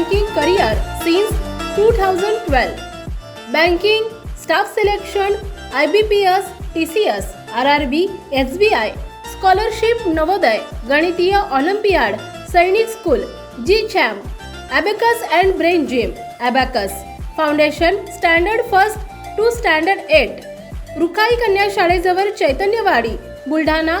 Two thousand twelve banking staff selection I B P S T C S R R B S B I scholarship Navodaya गणितीय olympiad Sainik school G charm abacus and brain gym abacus foundation standard first to standard eight Rukhai कन्या शाळेजवळ चैतन्यवाडी बुलढाणा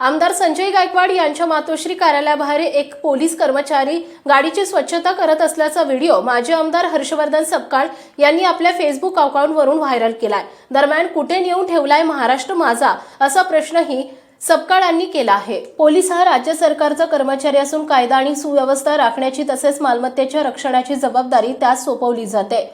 आमदार संजय गायकवाड यांच्या मातोश्री कार्यालयाबाहेर एक police कर्मचारी गाडीची स्वच्छता करत असल्याचा व्हिडिओ माजी आमदार हर्षवर्धन सपकाळ यांनी आपल्या फेसबुक अकाउंटवरून व्हायरल केलाय. दरम्यान कुठे नेऊन ठेवलाय महाराष्ट्र माझा? असा प्रश्नही सपकाळांनी केला आहे. पोलीस हा राज्य सरकारचा कर्मचारी असून कायदा आणि सुव्यवस्था राखण्याची तसेच मालमत्तेच्या रक्षणाची जबाबदारी त्यास सोपवली जाते.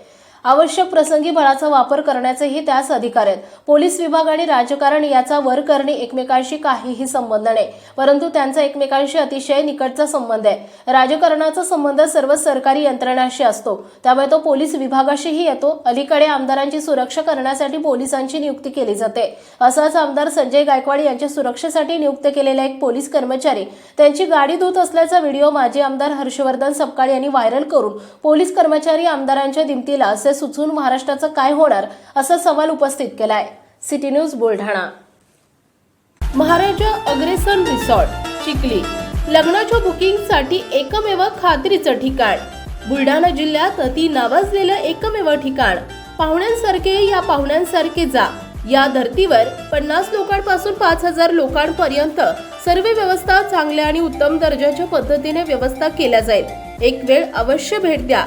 आवश्यक प्रसंगी बळाचा वापर करण्याचेही त्यास अधिकार आहेत. पोलीस विभाग आणि राजकारण याचा वर करणे एकमेकांशी काहीही संबंध नाही. परंतु त्यांचा एकमेकांशी अतिशय निकटचा संबंध आहे. राजकारणाचा संबंध सर्व सरकारी यंत्रणाशी असतो. त्यामुळे तो पोलीस विभागाशीही येतो. अलीकडे आमदारांची सुरक्षा करण्यासाठी पोलिसांची नियुक्ती केली जाते. असाच आमदार संजय गायकवाड यांच्या सुरक्षेसाठी नियुक्त केलेला एक पोलीस कर्मचारी त्यांची गाडी धुत असल्याचा व्हिडिओ माजी आमदार हर्षवर्धन सपकाळ यांनी व्हायरल करून पोलीस कर्मचारी आमदारांच्या दिमतीला असे सुचून महाराष्ट्राचं काय होणार असा सवाल उपस्थित केलाय. City news Buldhana. Maharaja Agrasen resort Chikhli. लग्नाच्या बुकिंगसाठी एकमेव खात्रीचं ठिकाण. बुलढाणा जिल्ह्यात अति नावाजलेलं एकमेव ठिकाण. पाहुण्यांसारखे या पाहुण्यांसारखे जा. या धर्तीवर पन्नास लोकांपासून पाच हजार लोकांपर्यंत सर्व व्यवस्था चांगल्या आणि उत्तम दर्जाच्या पद्धतीने व्यवस्था केल्या जाईल. एक वेळ अवश्य भेट द्या.